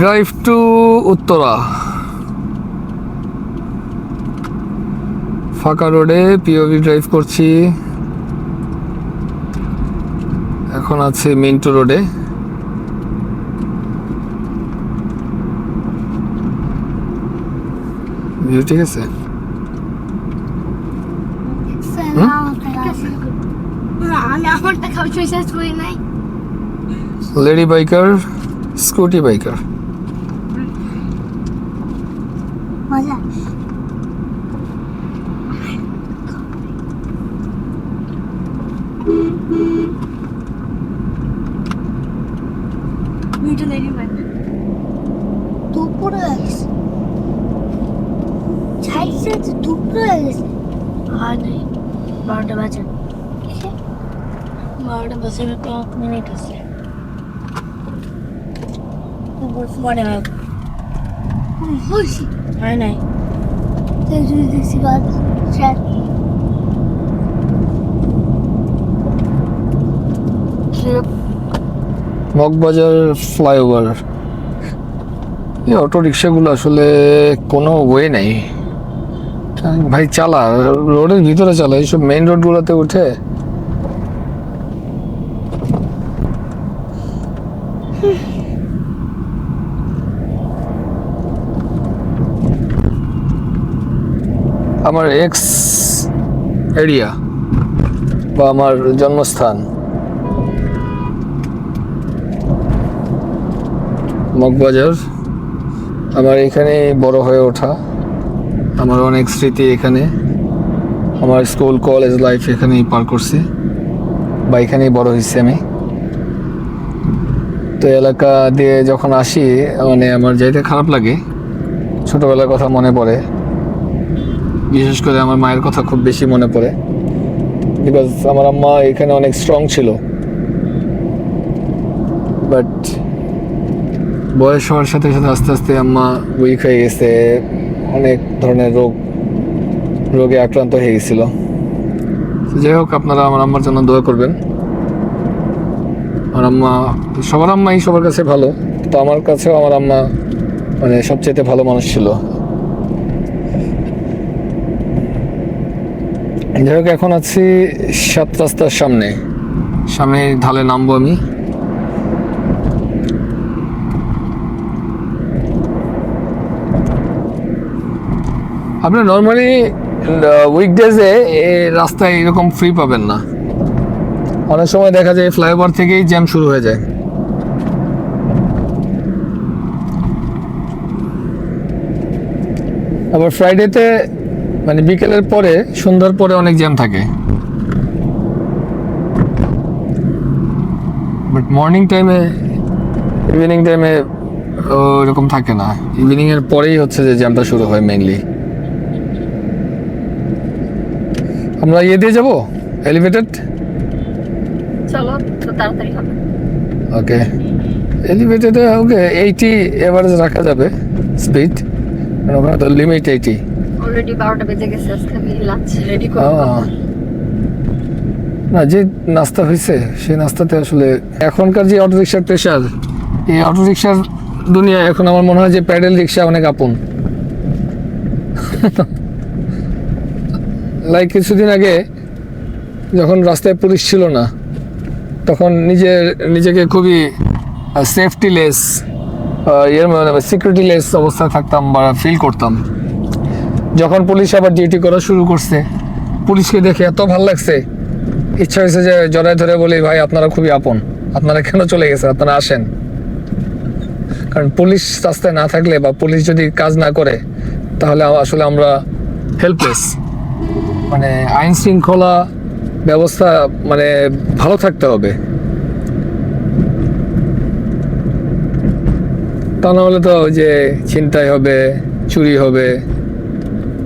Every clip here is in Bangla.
ড্রাইভ টু উত্তরা ফাঁকা রোডে পিওভি ড্রাইভ করছি। এখন আছে মিন্টু রোডে ঠিক আছে? লেডি বাইকার স্কুটি বাইকার মজা লেডি ভাই দুপুরে গেছে ছাইছে তো দুপুরে গেছে হয় নাই বারোটা বাজে বারোটা বাজে তো মিনিট আছে মনে হয় হয় নাই। যদি দেখছি বাদ। মগবাজার ফ্লাইওভার। এই অটো রিক্সাগুলো আসলে কোনো ওয়ে নেই। ভাই চালা রোডের ভিতরে চালা এইসব মেইন রোডগুলোতে উঠে আমার এক্স এরিয়া বা আমার জন্মস্থান। মগবাজার। আমার এখানে বড় হয়ে ওঠা। আমার অনেক স্মৃতি এখানে। আমার স্কুল, কলেজ লাইফ এখানেই পার করছি। বা এখানেই বড় হয়েছি আমি। তো এলাকা দিয়ে যখন আসি মানে আমার যাইতে খারাপ লাগে। ছোটোবেলার কথা মনে পড়ে। বিশেষ করে আমার মায়ের কথা খুব বেশি মনে পড়ে। বিকজ আমার আম্মা এখানে অনেক স্ট্রং ছিল। বাট বয়স হওয়ার সাথে সাথে আস্তে আস্তে আম্মা উইক হয়ে গেছে, অনেক ধরনের রোগ, রোগে আক্রান্ত হয়ে গেছিল। যাই হোক, আপনারা আমার আম্মার জন্য দোয়া করবেন। আমার আম্মা, সবার আম্মাই সবার কাছে ভালো তো আমার কাছেও আমার আম্মা মানে সবচেয়ে ভালো মানুষ ছিল। যাই হোক এখন আছি সাত রাস্তার সামনে। সামনে ঢালে নামবো আমি। আপনার নর্মালি উইকডেজে রাস্তায় এরকম ফ্রি পাবেন না। অনেক সময় দেখা যায় ফ্লাইওভার থেকেই জ্যাম শুরু হয়ে যায়। আবার ফ্রাইডেতে মানে বিকেলের পরে সন্ধ্যার পরে অনেক জ্যাম থাকে। বাট মর্নিং টাইমে ইভিনিং টাইমে ওরকম থাকে না। ইভিনিং এর পরেই হচ্ছে যে জ্যামটা শুরু হয় মেইনলি আমরা ইয়ে দিয়ে যাব? এলিভেটেড চলো তাড়াতাড়ি হবে। ওকে এলিভেটেডে ওকে এইটি এভারেজ রাখা যাবে স্পিড ওখানে তো লিমিট এইটি অলরেডি বারোটা বেজে গেছে, আজকে আমি লাঞ্চ রেডি না, যে নাস্তা হয়েছে সেই নাস্তাতে আসলে এখনকার যে অটো রিক্সার প্রেশার এই অটো রিক্সার দুনিয়ায় এখন আমার মনে হয় যে প্যাডেল রিক্সা অনেক আপন। লাইক কিছুদিন আগে যখন রাস্তায় পুলিশ ছিল না, তখন নিজের, নিজেকে খুবই সেফটি লেস ইয়ের সিকিউরিটি লেস অবস্থায় থাকতাম বা ফিল করতাম। যখন পুলিশ আবার ডিউটি করা শুরু করছে, পুলিশকে দেখে এত ভালো লাগছে, ইচ্ছা হয়েছে যে জড়ায় ধরে বলি, ভাই, আপনারা খুবই আপন। আপনারা কেন চলে গেছেন? আপনারা আসেন। কারণ পুলিশ রাস্তায় না থাকলে বা পুলিশ যদি কাজ না করে, তাহলে আসলে আমরা হেল্পলেস মানে আইন শৃঙ্খলা ব্যবস্থা মানে ভালো থাকতে হবে। তা নাহলে তো যে ছিনতাই হবে, চুরি হবে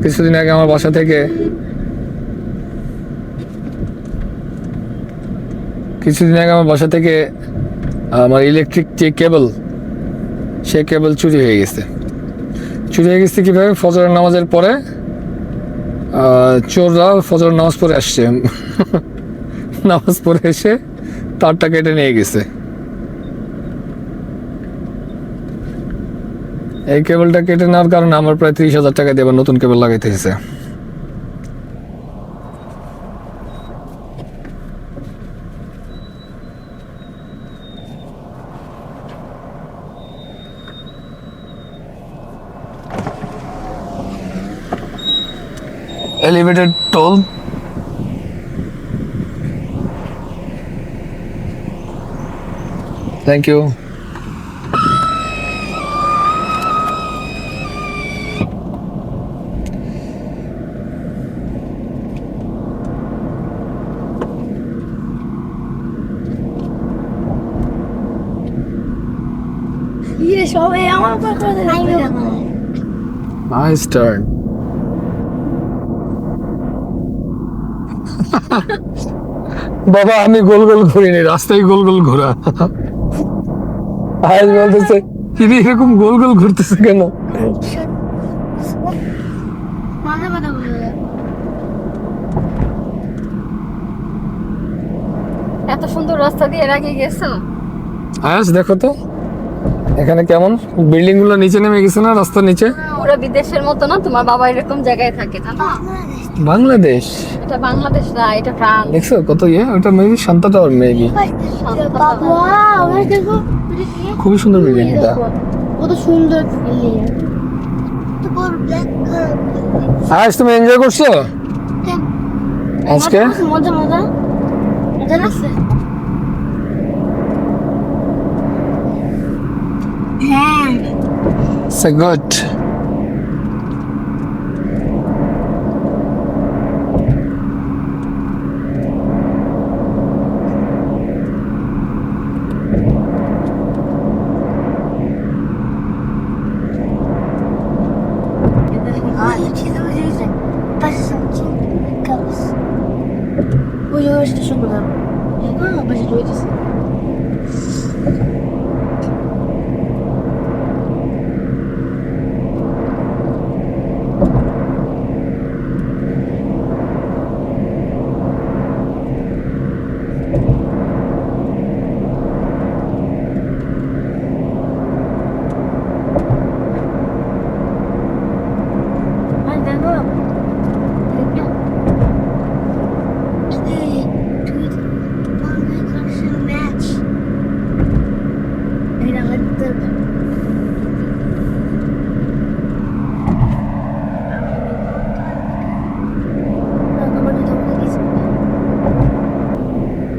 কিছুদিন আগে আমার বাসা থেকে কিছুদিন আগে আমার বাসা থেকে, আমার ইলেকট্রিক যে কেবল সেই কেবল চুরি হয়ে গেছে। চুরি হয়ে গেছে কীভাবে? ফজরের নামাজের পরে চোররা ফজর নামাজ পড়ে আসছে। নামাজ পড়ে এসে তারটা কেটে নিয়ে গেছে। এই কেবলটা কেটে নেওয়ার কারণে আমার প্রায় ত্রিশ হাজার টাকা দিয়ে নতুন কেবল লাগাইতে হয়েছে। Elevated toll thank you nice turn. বাবা আমি গোল গোল ঘুরিনি রাস্তায় গোল গোল ঘোরা। আজ বলতেছে তিনি এরকম গোল গোল ঘুরতেছে কেন? এত সুন্দর রাস্তা দিয়ে এর আগে গেছো? আয়াস দেখো তো। এখানে কেমন? বিল্ডিংগুলো নিচে নেমে গেছে না রাস্তার নিচে? ওরা বিদেশের মতো না তোমার বাবা এরকম জায়গায় থাকে জানো? বাংলাদেশ? এটা বাংলাদেশ না এটা ফ্রান্স। দেখছ কত ইয়ে? ওটা মেবি শান্তা টাওয়ার মেবি বাবা দেখো বিল্ডিং খুবই সুন্দর বিল্ডিং এটা। কত সুন্দর বিল্ডিং আয়াস তুমি এনজয় করছ? আজকে? মজা মজা। মজা লাগছে? হ্যাঁ সে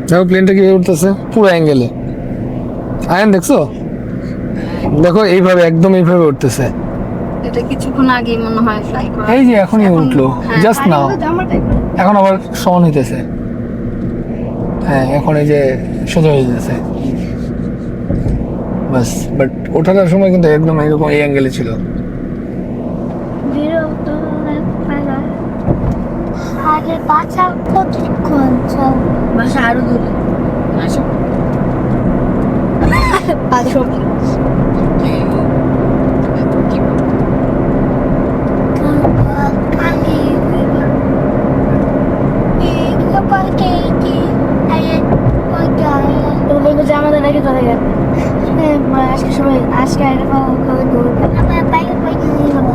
দেখো প্লেনটা কীভাবে উঠতেছে পুরো অ্যাঙ্গেলে আয়ন দেখছ? দেখো এইভাবে একদম এইভাবে উঠতেছে এটা কিছুক্ষণ আগে মনে হয় ফ্লাই করা। এই যে এখনই উঠল। হ্যাঁ, জাস্ট নাও এখন আবার সমান হইতেছে। হ্যাঁ এখন এই যে সোজা হয়ে যেতেছে বাস বাট ওঠার সময় কিন্তু একদম এরকম এই অ্যাঙ্গেলে ছিল। আগে বাচ্চা কতক্ষণ বাসা আরও দূরে আসো আসো আমাদের নাকি চলে গেল আজকে সবাই আজকে এরকম খাবে দৌড় বাইরে বাইরে নিয়ে যাব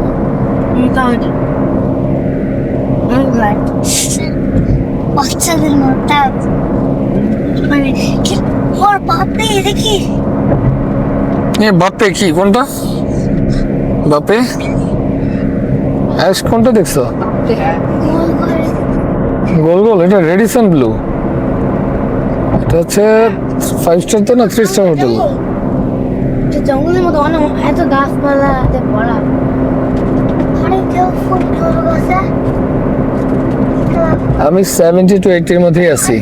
তাহলে বাচ্চাদের মতো মানে কি ওর দেখি এ বাপে কি কোনটা? বাপে? অ্যাশ কোনটা দেখছ? গোল গোল এটা রেডিসন ব্লু। এটা হচ্ছে ফাইভ স্টার তো না থ্রি স্টার হোটেল জঙ্গলের মতো অনেক এত ভরা। আমি সেভেন্টি টু এইটির মধ্যেই আছি।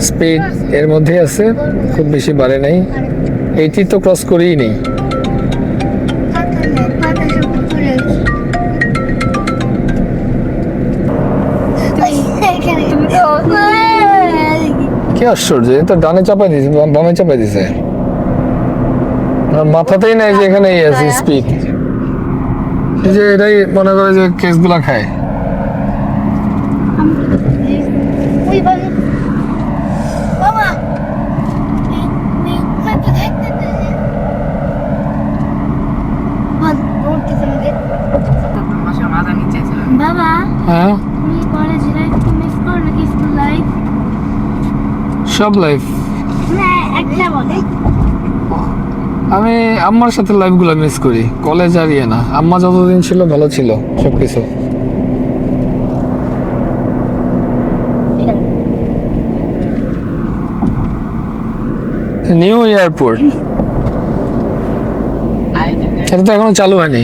স্পিড এর মধ্যে আছে, খুব বেশি বাড়ে নাই। এইটি তো ক্রস করেই নেই। কি আশ্চর্য তো ডানে চাপাই দিয়েছে, বাম- চাপাই আর মাথাতেই নাই যে এখানে স্পিড যে এটাই মনে করে যে কেসগুলা খায় ওই বাবা বাবা এই এই ম্যাপটা দেখতে সব লাইফ আমি আম্মার সাথে লাইফগুলো মিস করি। কলেজ আর ইয়ে না। আম্মা যতদিন ছিল ভালো ছিল সব কিছু নিউ এয়ারপোর্ট এটা তো এখনও চালু হয়নি।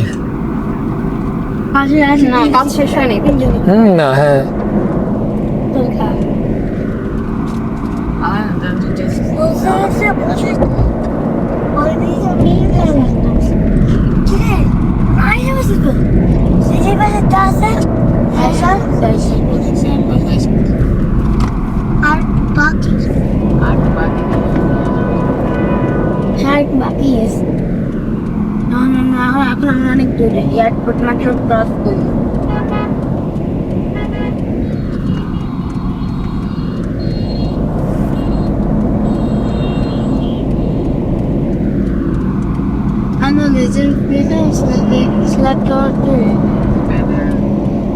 না হ্যাঁ। солнце будет Aynı mısın? Sizi böyle dansa Legend Previous na di slot ko to eh.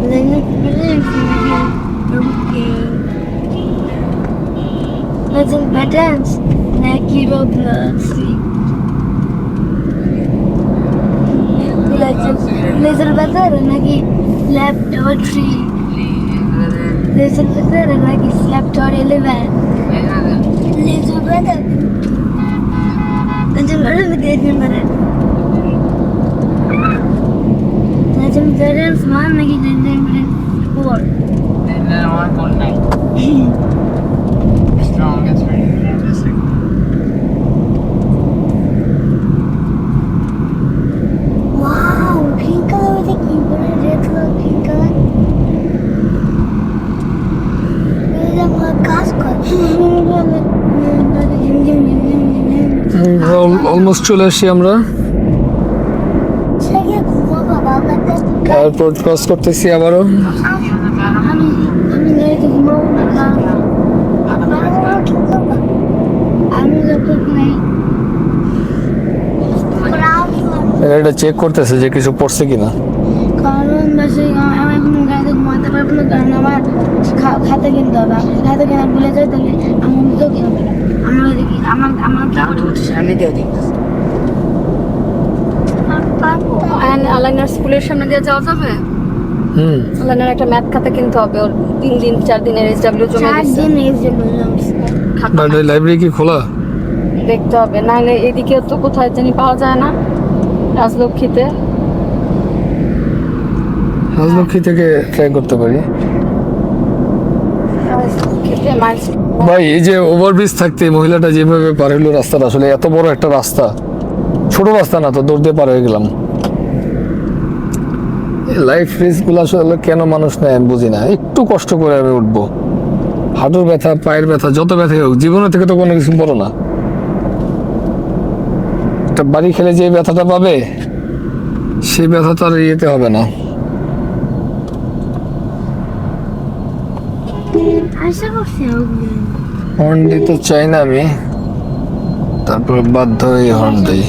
Legend Previous na di okay. Legend Patents na Kiro Blasi. Legend Legend Bazaar na di Lab Door 3. Legend Bazaar na di Slap Door 11. Almost চলে আসছি আমরা। এয়ারপোর্ট ক্রস করতেছি আবারও। এটা চেক করতেছে যে কিছু পড়ছে কিনা। কারণ আমি গাড়িতে ঘুমাতে পারব না কারণ আমার খা- খাতা কিনতে হবে। আমি খাতা কেনা ভুলে যাই তাহলে আমার মতো কি হবে আমার ওইদিকে আমার আমার সামনে দিয়ে দিই পারব। আলাইনার স্কুলের সামনে দিয়ে যাওয়া যাবে? হুম। আলাইনার একটা ম্যাথ খাতা কিনতে হবে ওর তিন দিন চার দিনের জমা দিন লাইব্রেরি কি খোলা? দেখতে হবে নাহলে এদিকে তো কোথায় জানি পাওয়া যায় না রাজলক্ষ্মীতে। রাজলক্ষ্মী থেকে ট্রাই করতে পারি। ভাই, এই যে ওভারব্রিজ থাকতে মহিলাটা যেভাবে পার হইল রাস্তাটা, আসলে এত বড় একটা রাস্তা। ছোট রাস্তা না তো, দৌড় দিয়ে পার হয়ে গেলাম। লাইফ রিস্কগুলো আসলে কেন মানুষ নেয় আমি বুঝি না। একটু কষ্ট করে আমি উঠবো। হাঁটুর ব্যথা, পায়ের ব্যথা, যত ব্যথাই হোক, জীবনের থেকে তো কোনো কিছু বড় না। একটা বাড়ি খেলে যে ব্যথাটা পাবে, সেই ব্যথা তো আর ইয়েতে হবে না। আশা করছি হর্ন দিতে চাই না আমি। তারপর বাধ্য হয়ে হর্ন দিই।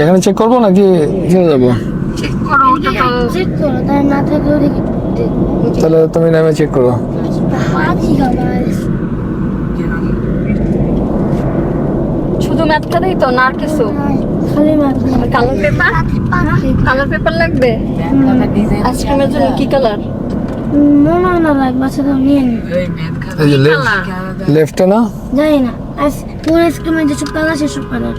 এখানে চেক করব নাকি চলে যাব? তো তাহলে তুমি নামে চেক করো। শুধু ম্যাথ খাতাই তো না আর কিছু? খালি math colour paper colour paper লাগবে? আইসক্রিমের জন্য কি কালার মনে হয় না লাগবে আচ্ছা তো নিয়ে নি। এই লেফটে না? জানি না আইসক্রিমের যেসব কালার সেসব কালার